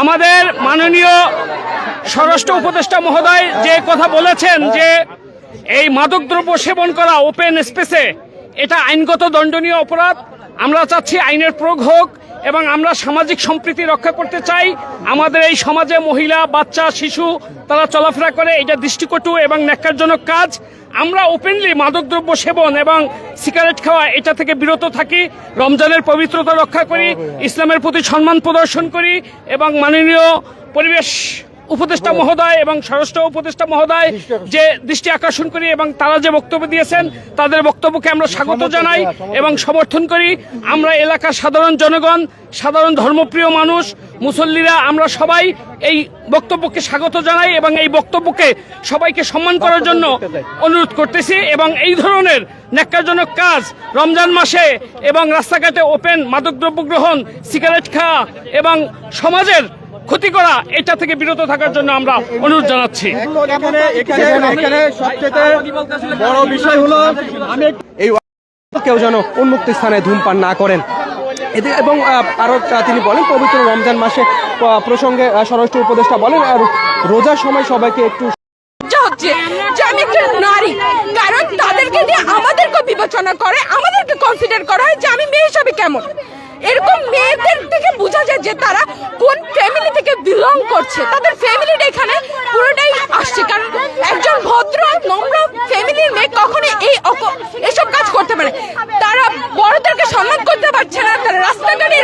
আমাদের মাননীয় স্বরাষ্ট্র উপদেষ্টা মহোদয় যে কথা বলেছেন যে এই মাদকদ্রব্য সেবন করা ওপেন স্পেসে এটা আইনগত দণ্ডনীয় অপরাধ। আমরা চাচ্ছি আইনের প্রয়োগ হোক এবং আমরা সামাজিক সম্প্রীতি রক্ষা করতে চাই। আমাদের এই সমাজে মহিলা, বাচ্চা, শিশু, তারা চলাফেরা করে, এটা দৃষ্টিকটু এবং ন্যাক্কারজনক কাজ। আমরা ওপেনলি মাদকদ্রব্য সেবন এবং সিগারেট খাওয়া, এটা থেকে বিরত থাকি, রমজানের পবিত্রতা রক্ষা করি, ইসলামের প্রতি সম্মান প্রদর্শন করি এবং মাননীয় পরিবেশ উপদেষ্টা মহোদয় এবং স্বরাষ্ট্র উপদেষ্টা মহোদয় যে দৃষ্টি আকর্ষণ করি এবং তারা যে বক্তব্য দিয়েছেন তাদের বক্তব্যকে আমরা স্বাগত জানাই এবং সমর্থন করি আমরা এলাকার সাধারণ জনগণ সাধারণ ধর্মপ্রিয় মানুষ মুসল্লিরা আমরা সবাই এই বক্তব্যকে স্বাগত জানাই এবং এই বক্তব্যকে সবাইকে সম্মান করার জন্য অনুরোধ করতেছি এবং এই ধরনের ন্যাক্কারজনক কাজ রমজান মাসে এবং রাস্তাঘাটে ওপেন মাদকদ্রব্য গ্রহণ সিগারেট খাওয়া এবং সমাজের ক্ষতি করা এটা থেকে বিরত থাকার জন্য আমরা অনুরোধ জানাচ্ছি। এখানে এখানে এখানে সবচেয়ে বড় বিষয় হলো এই কেউ যেন উন্মুক্ত স্থানে ধূমপান না করেন। এতে এবং আহ, আরও তিনি বলেন পবিত্র রমজান মাসে প্রসঙ্গে স্বরাষ্ট্র উপদেষ্টা বলেন আর রোজার সময় সবাইকে একটু লজ্জা হচ্ছে যে আমি একটা নারী কারণ তাদেরকে আমাদেরকে বিবেচনা করে আমাদেরকে কনসিডার করা হয় যে আমি মেয়ে হিসাবে কেমন। এরকম মেয়েদের থেকে বোঝা যায় যে তারা কোন ফ্যামিলি বিলং করছে। তাদের ফ্যামিলির এখানে পুরোটাই আসছে। কারণ একজন ভদ্র, নম্র ফ্যামিলির মেয়ে কখনো এই এসব কাজ করতে পারে তারা বড়দেরকে সম্মান করতে পারছে না, তারা রাস্তাঘাটে